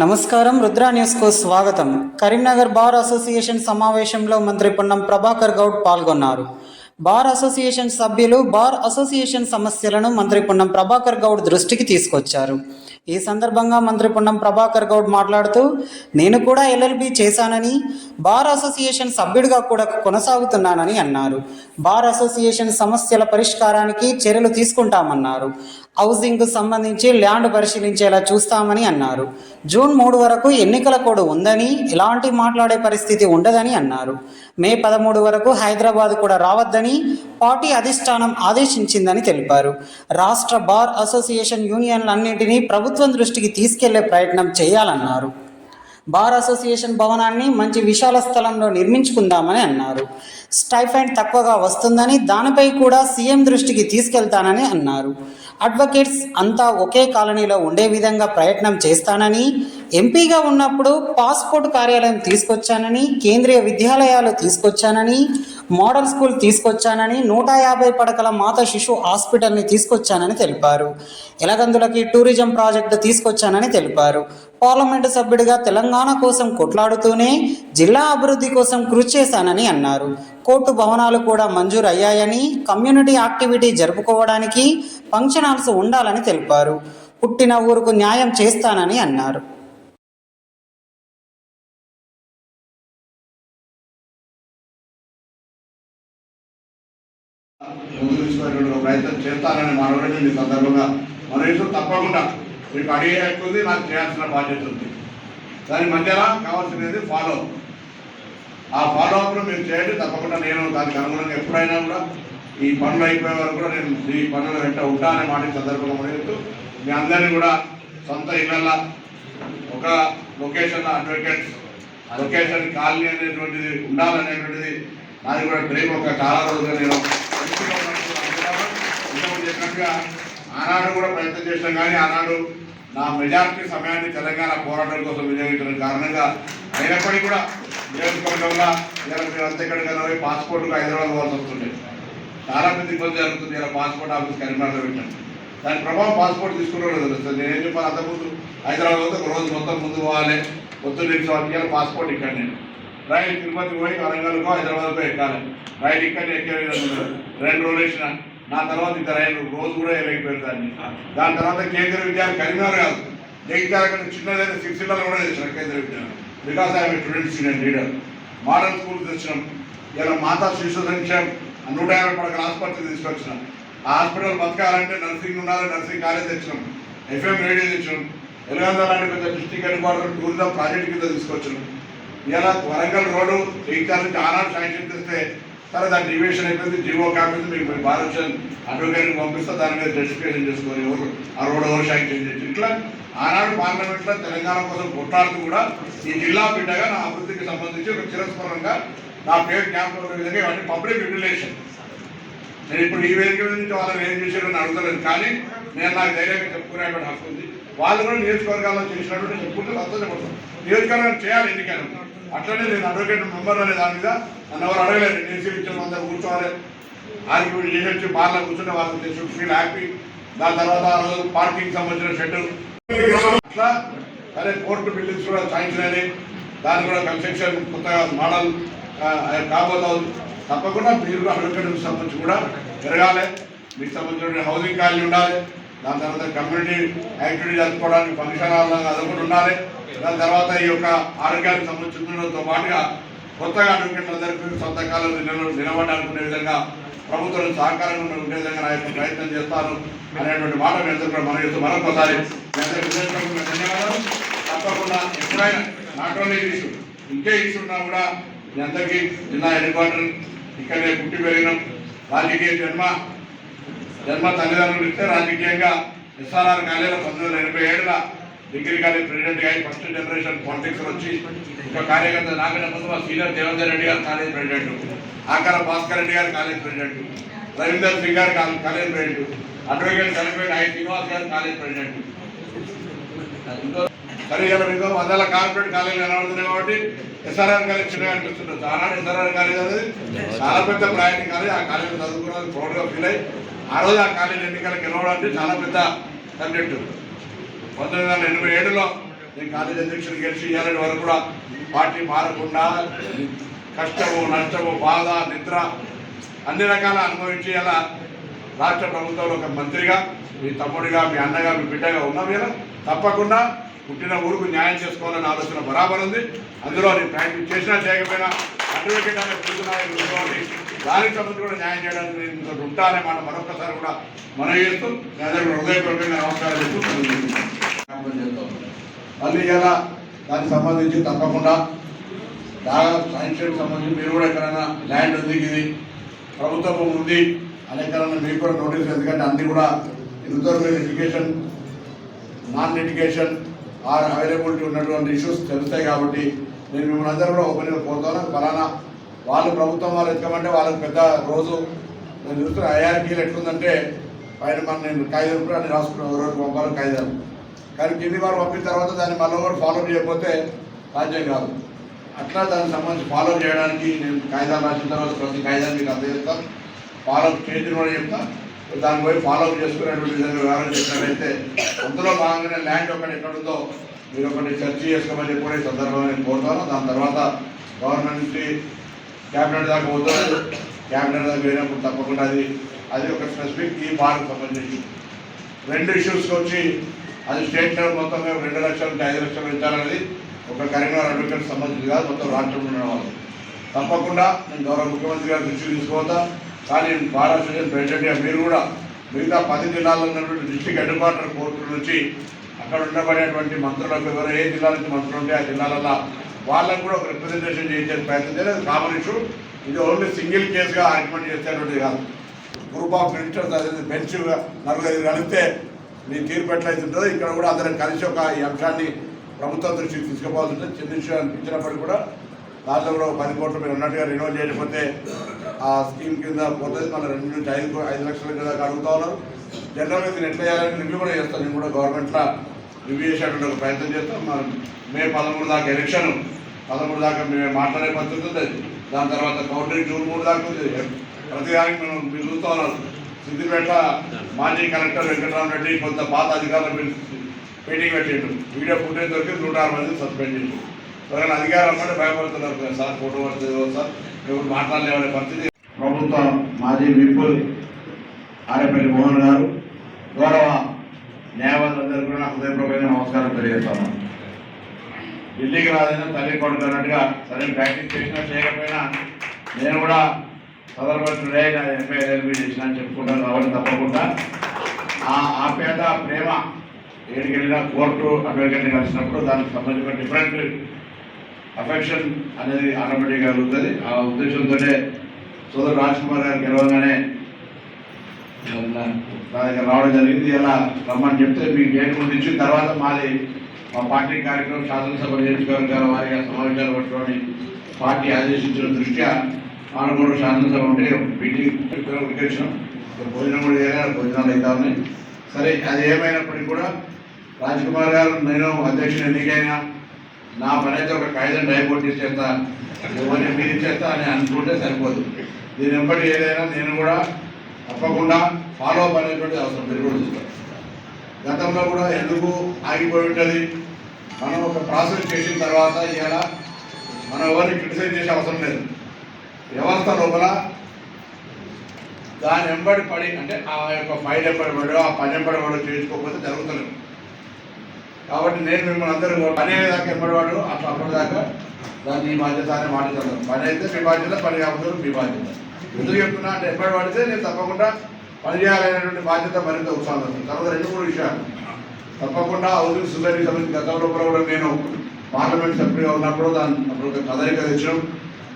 నమస్కారం రుద్రా న్యూస్కు స్వాగతం. కరీంనగర్ బార్ అసోసియేషన్ సమావేశంలో మంత్రి పొన్నం ప్రభాకర్ గౌడ్ పాల్గొన్నారు. బార్ అసోసియేషన్ సభ్యులు బార్ అసోసియేషన్ సమస్యలను మంత్రి పొన్నం ప్రభాకర్ గౌడ్ దృష్టికి తీసుకొచ్చారు. ఈ సందర్భంగా మంత్రి పొన్నం ప్రభాకర్ గౌడ్ మాట్లాడుతూ నేను కూడా ఎల్ఎల్బి చేశానని బార్ అసోసియేషన్ సభ్యుడిగా కూడా కొనసాగుతున్నానని అన్నారు. బార్ అసోసియేషన్ సమస్యల పరిష్కారానికి చర్యలు తీసుకుంటామన్నారు. హౌసింగ్కు సంబంధించి ల్యాండ్ పరిశీలించేలా చూస్తామని అన్నారు. జూన్ మూడు వరకు ఎన్నికల కోడ్ ఉందని ఎలాంటి మాట్లాడే పరిస్థితి ఉండదని అన్నారు. మే పదమూడు వరకు హైదరాబాద్ కూడా రావద్దని పార్టీ అధిష్టానం ఆదేశించిందని తెలిపారు. రాష్ట్ర బార్ అసోసియేషన్ యూనియన్లన్నింటినీ ప్రభుత్వం ప్రభుత్వం దృష్టికి తీసుకెళ్ళే ప్రయత్నం చేయాలన్నారు. బార్ అసోసియేషన్ భవనాన్ని మంచి విశాల స్థలంలో నిర్మించుకుందామని అన్నారు. స్టైఫండ్ తక్కువగా వస్తుందని దానిపై కూడా సీఎం దృష్టికి తీసుకెళ్తానని అన్నారు. అడ్వకేట్స్ అంతా ఒకే కాలనీలో ఉండే విధంగా ప్రయత్నం చేస్తానని ఎంపీగా ఉన్నప్పుడు పాస్పోర్ట్ కార్యాలయం తీసుకొచ్చానని కేంద్రీయ విద్యాలయాలు తీసుకొచ్చానని మోడల్ స్కూల్ తీసుకొచ్చానని నూట యాభై పడకల మాత శిశు హాస్పిటల్ని తీసుకొచ్చానని తెలిపారు. ఎలగందులకి టూరిజం ప్రాజెక్టు తీసుకొచ్చానని తెలిపారు. పార్లమెంటు సభ్యుడిగా తెలంగాణ కోసం కొట్లాడుతూనే జిల్లా అభివృద్ధి కోసం కృషి చేశానని అన్నారు. కోర్టు భవనాలు కూడా మంజూరు అయ్యాయని కమ్యూనిటీ యాక్టివిటీ జరుపుకోవడానికి ఫంక్షన్ హాల్స్ ఉండాలని తెలిపారు. పుట్టిన ఊరుకు న్యాయం చేస్తానని అన్నారు. ముందుకు తీసుకునేటువంటి ప్రయత్నం చేస్తానని మనవరండి ఈ సందర్భంగా మన ఇష్టం తప్పకుండా మీకు అడిగే హక్కు ఉంది నాకు చేయాల్సిన బాధ్యత ఉంది. దాని మధ్యలో కావాల్సినది ఫాలో ఆ ఫాలో అప్ను మీరు చేయండి తప్పకుండా నేను దానికి అనుగుణంగా ఎప్పుడైనా కూడా ఈ పనులు అయిపోయే వరకు కూడా నేను ఈ పనుల వెంట ఉంటా అనే మాట సందర్భంగా మనవుతూ మీ అందరినీ కూడా సొంత ఇళ్ళల్లో ఒక లొకేషన్ అడ్వకేట్స్ లొకేషన్ కాలనీ అనేటువంటిది ఉండాలనేటువంటిది నాది కూడా డ్రీమ్ ఒక చాలా రోజులుగా నేను రకంగా ఆనాడు కూడా ప్రయత్నం చేసినాం కానీ ఆనాడు నా మెజార్టీ సమయాన్ని తెలంగాణ పోరాటం కోసం వినియోగించడం కారణంగా అయినప్పటికీ కూడా నియోజకవర్గంలో ఇలా అంత ఎక్కడికైనా పోయి పాస్పోర్ట్కి హైదరాబాద్ పోవాల్సి వస్తుండే చాలా మంది ఇబ్బంది జరుగుతుంది. ఇలా పాస్పోర్ట్ ఆఫీస్ కరీంనగర్లో పెట్టాను దాని ప్రభావం పాస్పోర్ట్ తీసుకునే తెలుస్తుంది నేను ఏం చెప్పాను అంతకుముందు హైదరాబాద్ పోతే ఒక రోజు మొత్తం ముందు పోవాలి. పొద్దున్న నుంచి ఇవాళ పాస్పోర్ట్ ఇక్కడ నేను. రైలు తిరుపతి పోయి వరంగల్కో హైదరాబాద్కో ఎక్కాలి. రైలు ఇక్కడ ఎక్కే రెండు రోజులు వేసిన. నా తర్వాత ఇంత రైలు రోజు కూడా వెళ్ళకపోయారు దాన్ని. దాని తర్వాత కేంద్ర విద్యాలయం కరీంనగర్ కాదు జగిత్యాల కంటే చిన్నదైన సిరిసిల్లలో కూడా తెచ్చినాం Kendriya Vidyalaya because I'm student union leader. Model school తెచ్చినాం. ఇలా మాతా శిశు సంక్షేమ నూట యాభై పడకల ఆసుపత్రి తీసుకొచ్చినాం. ఆ హాస్పిటల్ బతకాలంటే నర్సింగ్ ఉండాలి నర్సింగ్ కాలేజ్ తెచ్చినాం. ఎఫ్ఎం రేడియో తెచ్చినాం. ఎలగంద లాంటి పెద్ద district head quarter tourism project కింద తీసుకొచ్చినాం. ఇలా వరంగల్ రోడ్డు జగిత్యాల నుంచి ఆనాడు శాంక్షన్ తెస్తే తర్వాత దాని డివియేషన్ అయిపోయింది. జీవో కాపీ మీకు మీ భారత్ అడ్వకేట్కి పంపిస్తే. దాని మీద జస్టిఫికేషన్ చేసుకొని ఎవరు ఆ రోడ్ శాంక్షన్ చేసి ఇట్లా ఆనాడు పార్లమెంట్లో తెలంగాణ కోసం కొట్లాడుతూ కూడా ఈ జిల్లా బిడ్డగా నా అభివృద్ధికి సంబంధించి ఒక చిరస్మరణంగా నా పేరు క్యాంప్ విధంగా ఇవన్నీ పబ్లిక్ రిలేషన్ నేను ఇప్పుడు ఈ వేదిక నుంచి వాళ్ళని ఏం చేశారని అడుగుతలేదు కానీ నేను నాకు ధైర్యంగా చెప్పుకునేటువంటి హక్కు ఉంది. వాళ్ళు కూడా నియోజకవర్గాల్లో చేసినటువంటి చెప్పుకుంటే సంతోషపడతాం నియోజకవర్గం చేయాలి ఎన్నికలు అట్లనే నేను అడ్వకేట్ మెంబర్ అనే దాని మీద నన్ను అడగలేదు. నేను ఇచ్చిన అందరూ కూర్చోవాలి. ఆర్గ్యూమెంట్ చేసి వచ్చి బార్లో కూర్చుంటే వాళ్ళకి షుడ్ ఫీల్ హ్యాపీ. దాని తర్వాత ఆ రోజు పార్కింగ్ సంబంధించిన షెడ్యూల్ అట్లా సరే కోర్టు బిల్డింగ్స్ కూడా శాంక్షన్ అయినాయి. దాని కూడా కన్స్ట్రక్షన్ కొత్తగా మోడల్ కాబోతుంది. తప్పకుండా మీరు అడ్వకేట్కి సంబంధించి కూడా జరగాలి. మీకు సంబంధించిన హౌసింగ్ ఖాళీ ఉండాలి. దాని తర్వాత కమ్యూనిటీ యాక్టివిటీ జరుపుకోవడానికి ఫంక్షన్ హాల్ అదొకటి ఉండాలి. దాని తర్వాత ఈ యొక్క ఆరోగ్యానికి సంబంధించినతో పాటుగా కొత్తగా అడ్వకేట్లందరికీ సొంత కాలంలో నిలబడాలనుకునే విధంగా ప్రభుత్వం సహకారంగా ఉండే విధంగా నా యొక్క ప్రయత్నం చేస్తాను అనేటువంటి మాట మీ అందరూ కూడా మనం చేస్తూ మరొకసారి ధన్యవాదాలు. తప్పకుండా ఎప్పుడైనా నాట్ ఓన్లీ ఇష్యూ ఇంకే ఇష్యూ ఉన్నా కూడా మీ అందరికీ జిల్లా హెడ్ క్వార్టర్ ఇక్కడే పుట్టి పెరిగినాం. రాజకీయ జన్మ జన్మ తల్లిదండ్రులు ఇస్తే రాజకీయంగా ఎస్ఆర్ఆర్ కాలేజీలో పంతొమ్మిది వందల ఎనభై ఏడులో డిగ్రీ కాలేజ్ ప్రెసిడెంట్ అయ్యి ఫస్ట్ జనరేషన్ పాలిటిక్స్ వచ్చి ఒక కార్యకర్త నాగన ముందు మా సీనియర్ దేవేందర్ రెడ్డి గారు కాలేజ్ ప్రెసిడెంట్ ఆకార భాస్కర్ రెడ్డి గారు కాలేజ్ ప్రెసిడెంట్ రవీందర్ సింగ్ గారు కాలేజ్ ప్రెసిడెంట్ అడ్వకేట్ చనిపోయిన ఐ శ్రీనివాస్ గారు కాలేజ్ ప్రెసిడెంట్. సరే ఇలా మీకు వందల కార్పొరేట్ కాలేజీలు కనబడుతున్నాయి కాబట్టి ఎస్ఆర్ఆర్ కాలేజ్ చిన్నగా అనిపిస్తుంటుంది ఆనాడు ఎస్ఆర్ఆర్ కాలేజ్ అనేది చాలా పెద్ద ప్రయాణం కాలేజ్. ఆ కాలేజ్ చదువుకున్నది ప్రౌడ్గా ఫీల్ అయ్యి ఆ రోజు ఆ కాలేజ్ ఎన్నికలకు గెలవడం అంటే చాలా పెద్ద సబ్జెక్టు పంతొమ్మిది వందల ఎనభై ఏడులో నేను కాలేజీ అధ్యక్షుడు గెలిచి ఇవ్వాలని వరకు కూడా పార్టీ మారకుండా కష్టము నష్టము బాధ నిద్ర అన్ని రకాల అనుభవించి ఇలా రాష్ట్ర ప్రభుత్వంలో ఒక మంత్రిగా మీ తమ్ముడిగా మీ అన్నగా మీ బిడ్డగా ఉన్నాం కదా తప్పకుండా పుట్టిన ఊరుకు న్యాయం చేసుకోవాలనే ఆలోచన బరాబర్ ఉంది. అందులో నేను ప్రాక్టీస్ చేసినా చేయకపోయినా అడ్వకేట్ అనే కూర్చున్నాయని దానికి సంబంధించి కూడా న్యాయం చేయడానికి నేను ఉంటానే మనం మరొకసారి కూడా మనం చేస్తూ మీ హృదయపూర్వకంగా నమస్కారం చేస్తూ జ్ఞాపకం చేస్తాం. మళ్ళీ ఇలా దానికి సంబంధించి తప్పకుండా బాగా సైన్స్ సంబంధించి మీరు కూడా ఎక్కడైనా ల్యాండ్ ఉంది ఇది ప్రభుత్వం ఉంది అని ఎక్కడైనా మీకు కూడా నోటీస్ ఎందుకంటే అన్ని కూడా ఇంతవరకు education non education or availability ఉన్నటువంటి ఇష్యూస్ తెలుస్తాయి కాబట్టి నేను మిమ్మల్ని అందరూ కూడా ఓపెన్గా కోరుతాను ఫలానా వాళ్ళు ప్రభుత్వం వాళ్ళు ఎత్తుకమంటే వాళ్ళకి పెద్ద రోజు. నేను చూస్తున్న ఐఆర్కీలు ఎట్లుందంటే పైన మన నేను కాగితం కూడా అన్ని రాసుకున్నాను రోజు పంపాలి కాగితాలు కానీ కింది వారు పంపిన తర్వాత దాన్ని మళ్ళీ కూడా ఫాలో చేయకపోతే సాధ్యం కాదు. అట్లా దానికి సంబంధించి ఫాలో చేయడానికి నేను కాగితాలు రాసిన తర్వాత ప్రతి కాగితాన్ని మీకు అందజేస్తాను ఫాలో చేసి కూడా చెప్తాను దాన్ని పోయి ఫాలో చేసుకునేటువంటి విధంగా వ్యవహారం చేసినట్లయితే అందులో భాగంగానే ల్యాండ్ ఒకటి ఎక్కడుందో మీరు ఒకటి చర్చ చేసుకోమని చెప్పి కూడా ఈ సందర్భంగా నేను కోరుతాను. దాని తర్వాత గవర్నమెంట్ నుంచి క్యాబినెట్ దాకా పోతుంది క్యాబినెట్ దాకా పోయినప్పుడు తప్పకుండా అది అది ఒక స్పెసిఫిక్ ఈ భాగం సంబంధించి. రెండు ఇష్యూస్కి వచ్చి అది స్టేట్ లెవెల్ మొత్తంగా రెండు లక్షల నుంచి ఐదు లక్షలు ఇచ్చారనేది ఒక కరీంనగర్ అడ్వకేట్ సంబంధించి కాదు మొత్తం రాష్ట్రంలో ఉన్నవాళ్ళు. తప్పకుండా నేను గౌరవ ముఖ్యమంత్రి గారు దృష్టికి తీసుకుపోతా. కానీ భారత అసోసియేషన్ ప్రెసిడెంట్గా మీరు కూడా మిగతా పది జిల్లాల్లో ఉన్నటువంటి డిస్టిక్ హెడ్ క్వార్టర్ కోర్టుల నుంచి అక్కడ ఉండబడేటువంటి మంత్రులకు ఎవరు ఏ జిల్లా నుంచి మంత్రులు ఉంటే ఆ జిల్లాలలో వాళ్ళకు కూడా ఒక రిప్రజెంటేషన్ చేసే ప్రయత్నం చేయాలి. Common issue. ఇది ఓన్లీ సింగిల్ కేసుగా ఆర్గ్యుమెంట్ చేసేటువంటిది కాదు. గ్రూప్ ఆఫ్ మినిస్టర్స్ అదే బెంచ్ నలుగురు కలిస్తే తీరు తీర్పు ఎట్లయితుంటుందో ఇక్కడ కూడా అందరం కలిసి ఒక ఈ అంశాన్ని ప్రభుత్వం దృష్టికి తీసుకుపోవాల్సి ఉంటుంది. చిన్న విషయం అనిపించినప్పటికీ కూడా దాంట్లో కూడా ఒక పది కోట్లు మీరు అన్నట్టుగా రినోవ్ చేయకపోతే ఆ స్కీమ్ కింద పోతుంది మన రెండు నుంచి ఐదు ఐదు లక్షల కింద అడుగుతా ఉన్నారు. జనరల్గా దీన్ని ఎట్లా చేయాలని రివ్యూ కూడా చేస్తాను నేను కూడా గవర్నమెంట్లో రివ్యూ చేసేటువంటి ఒక ప్రయత్నం చేస్తాం. మనం మే పదమూడు దాకా ఎలక్షన్ పదమూడు దాకా మేము మాట్లాడే పరిస్థితి ఉంది. దాని తర్వాత కౌంటర్ జూన్ మూడు దాకా ఉంది. ప్రతి దానికి మనం మీరు చూస్తూ ఉన్నారు సిద్దిపేట మాజీ కలెక్టర్ వెంకటరామరెడ్డి కొంత పాత అధికారులు మీటింగ్ పెట్టిండు. వీడియో ఫుటేజ్ దొరికి నూట అరవై మంది సస్పెండ్ చేసి ఎవరైనా అధికారం అంటే భయపడుతున్నారు కదా సార్ ఫోటో పడుతుంది సార్ ఎవరు మాట్లాడలేమనే పరిస్థితి. ప్రభుత్వ మాజీ విప్ ఆరేపల్లి మోహన్ గారు గౌరవ న్యాయవాదులందరూ కూడా నా హృదయపూర్వకంగా నమస్కారం తెలియజేస్తాను. ఢిల్లీకి రాదైనా తల్లి కొడుకు అన్నట్టుగా ప్రాక్టీస్ చేసినా చేయకపోయినా నేను కూడా సదరపడుతుండే ఎంపీ ఎల్బీ చేసిన అని చెప్పుకుంటాను కాబట్టి తప్పకుండా. ఆ ఆప్యాయత ప్రేమ ఏడికి వెళ్ళినా కోర్టు అడ్వకేట్ కలిసినప్పుడు దానికి సంబంధించిన డిఫరెంట్ అఫెక్షన్ అనేది ఆటోమేటిక్గా కలుగుతుంది. ఆ ఉద్దేశంతోనే సోదరు రాజ్ కుమార్ గారు గెలవగానే నా దగ్గర రావడం జరిగింది. ఇలా రమ్మని చెప్తే మీకు డేట్ ముందు ఇచ్చిన తర్వాత మాది మా పార్టీ కార్యక్రమం శాసనసభ నియోజకవర్గాల వారిగా సమావేశాలు పట్టుకొని పార్టీ ఆదేశించిన దృష్ట్యా మనం కూడా శాసనసభ ఉంటే మీటింగ్ ఉడికొచ్చాం భోజనం కూడా చేయాలి భోజనాలు అవుతా ఉన్నాయి. సరే అది ఏమైనప్పటికీ కూడా రాజ్కుమార్ గారు నేను అధ్యక్షుడు ఎన్నికైనా నా పని అయితే ఒక కాగితం డైపోర్ట్ చేస్తా ఇవన్నీ మీరు ఇచ్చేస్తా అని అనుకుంటే సరిపోదు. దీని వెంబడి ఏదైనా నేను కూడా తప్పకుండా ఫాలో అప్ అనేటువంటి అవసరం మీరు కూడా చూస్తాను గతంలో కూడా ఎందుకు ఆగిపోయి ఉంటుంది? మనం ఒక ప్రాసెస్ చేసిన తర్వాత ఇలా మనం ఎవరిని క్రిటిసైజ్ చేసే అవసరం లేదు. వ్యవస్థ లోపల దాని వెంబడి పడి అంటే ఆ యొక్క ఫైల్ ఎంబడి పడో ఆ పని ఎంబడి పడో చేయించుకోకపోతే జరుగుతలేదు. కాబట్టి నేను మిమ్మల్ని అందరూ పని అయ్యేదాకా ఎంబడివాడు అట్లా అప్పటిదాకా దాన్ని మీ బాధ్యత అని మాట పని అయితే మీ బాధ్యత పని కాకపోతే మీ బాధ్యత. ఎందుకు చెప్తున్నా అంటే ఎంబడి పడితే నేను తప్పకుండా పని చేయాలనేటువంటి బాధ్యత మరింత ఉత్సాహం తర్వాత రెండు మూడు విషయాలు. తప్పకుండా హౌసింగ్ సొసైటీ సంబంధించి గత కూడా నేను పార్లమెంట్ సభ్యుడిగా ఉన్నప్పుడు దాన్ని అప్పుడు ఒక కదలిక తెచ్చాం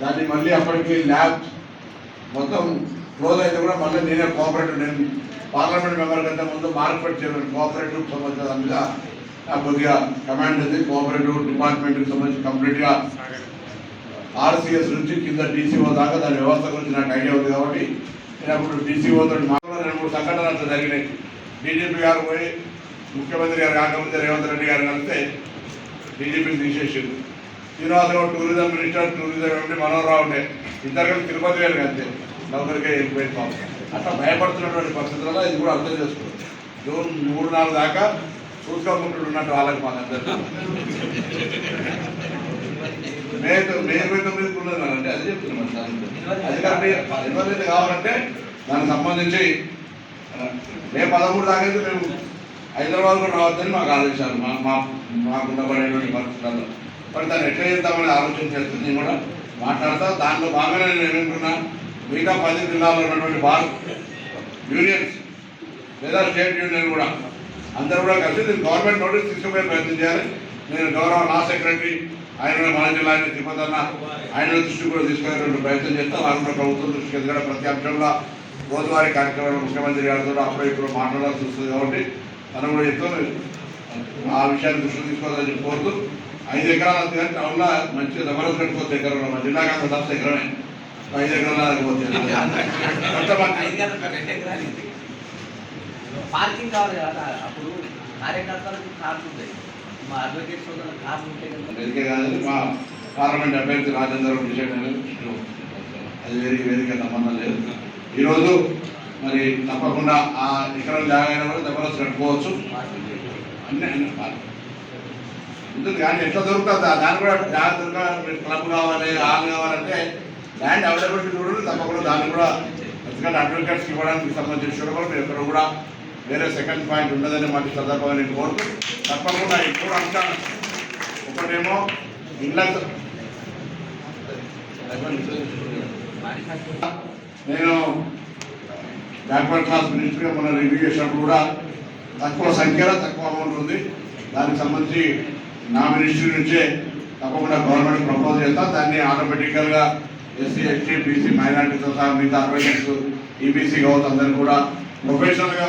దాన్ని మళ్ళీ అప్పటికి ల్యాబ్ మొత్తం క్లోజ్ అయితే కూడా మళ్ళీ నేనే కోఆపరేటివ్ నేను పార్లమెంట్ మెంబర్ కంటే ముందు మార్కెట్ చేయడం కోఆపరేటివ్ సంబంధించిన అందుగా నాకు కొద్దిగా కమాండ్ ఉంది. కోఆపరేటివ్ డిపార్ట్మెంట్కి సంబంధించి కంప్లీట్గా ఆర్సీఎస్ నుంచి కింద డీసీఓ దాకా దాని వ్యవస్థ గురించి నాకు ఐడియా ఉంది కాబట్టి నేను అప్పుడు డీసీఓతో మాట్లాడిన రెండు మూడు సంఘటనలు అట్లా జరిగినాయి. డీజీపీ గారు పోయి ముఖ్యమంత్రి గారు కాకముందే రేవంత్ రెడ్డి గారు కలిస్తే డీజీపీని తీసేసింది Srinivasa Rao tourism minister tourism MP Manohara Rao ఉండే. ఇద్దరు తిరుపతి గారు అంతే. నౌకరికే వెళ్ళిపోయింది పాపం. అట్లా భయపడుతున్నటువంటి పరిస్థితుల్లో ఇది కూడా అర్థం చేసుకోవచ్చు. జూన్ మూడు నాలుగు దాకా చూసుకోకుండా ఉన్నట్టు వాళ్ళకి మాకందరికీ మే మే ఇరవై తొమ్మిదికి ఉన్నది అంటే అది చెప్తున్నాం సార్ అది కరెక్ట్ కావాలంటే దానికి సంబంధించి మే పదమూడు దాకా మేము హైదరాబాద్ కూడా రావద్దని మాకు ఆదేశాలు మా మా మాకు ఉండబడేటువంటి పరిస్థితుల్లో. మరి దాన్ని ఎట్లా చేద్దామని ఆలోచన చేస్తుంది నేను కూడా మాట్లాడతా. దాంట్లో బాగానే నేను ఏమనుకున్నా మిగతా పది జిల్లాలో ఉన్నటువంటి భారత్ యూనియన్స్ లేదా స్టేట్ యూనియన్ కూడా అందరూ కూడా కలిసి దీన్ని గవర్నమెంట్ నోటీస్ తీసుకుపోయే ప్రయత్నం చేయాలి. నేను గౌరవ నా సెక్రటరీ ఆయన మన జిల్లా తిరుపతి అన్న ఆయన దృష్టి కూడా తీసుకునేటువంటి ప్రయత్నం చేస్తాం. వాళ్ళు కూడా ప్రభుత్వం దృష్టికి ఎందుకంటే ప్రతి అంశంలో రోజువారీ కార్యక్రమాలు ముఖ్యమంత్రి గారితో అప్పుడు ఇప్పుడు మాట్లాడాల్సి వస్తుంది కాబట్టి తను కూడా చెప్తాం ఆ విషయాన్ని దృష్టి తీసుకోవాలని చెప్పి కోరుతూ ఐదు ఎకరాలు వస్తుంది కానీ టౌన్లో మంచిగా జబర్దస్త్ కట్టుకోవచ్చు మన జిల్లాకి అంత దస్త ఎకరమే. ఐదు ఎకరాలు కొంతమంది పార్కింగ్ కావాలి కదా అప్పుడు కార్యకర్తలకు కార్లు ఉంటాయి మా అడ్వకేట్ సోదరులకు కార్లు ఉంటాయి కదా మా పార్లమెంట్ అభ్యర్థి రాజేందర్ అనేది అది వేరే వేదిక సంబంధం లేదు. ఈరోజు మరి తప్పకుండా ఆ ఎకరం జాగా అయినా కూడా జబర్దస్త్ కట్టుకోవచ్చు. అన్ని అన్ని ఉంటుంది. కానీ ఎట్లా దొరుకుతుంది? దాన్ని కూడా జాగ్రత్తగా మీరు క్లబ్ కావాలి హాల్ కావాలంటే ల్యాండ్ అవైలబిలిటీ చూడండి తప్పకుండా దాన్ని కూడా ఎందుకంటే అడ్వకేట్స్కి ఇవ్వడానికి సంబంధించిన విషయంలో కూడా మీరు ఎక్కడ కూడా వేరే సెకండ్ పాయింట్ ఉండదని మాకు సందర్భంగా నేను కోరుతూ తప్పకుండా ఈ అంటాను ఒకటేమో ఇళ్ళ నేను బ్యాక్వర్డ్ క్లాస్ మినిస్ట్రీగా మన రివ్యూ చేసినప్పుడు కూడా తక్కువ సంఖ్యలో తక్కువ అమౌంట్ ఉంది. దానికి సంబంధించి నా మినిస్ట్రీ నుంచే తప్పకుండా గవర్నమెంట్ ప్రపోజ్ చేస్తాం. దాన్ని ఆటోమేటికల్గా ఎస్సీ ఎస్టీ బీసీ మైనార్టీతో సహా మిగతా అడ్వకేట్స్ ఈబీసీ కావచ్చు అందరూ కూడా ప్రొఫెషనల్గా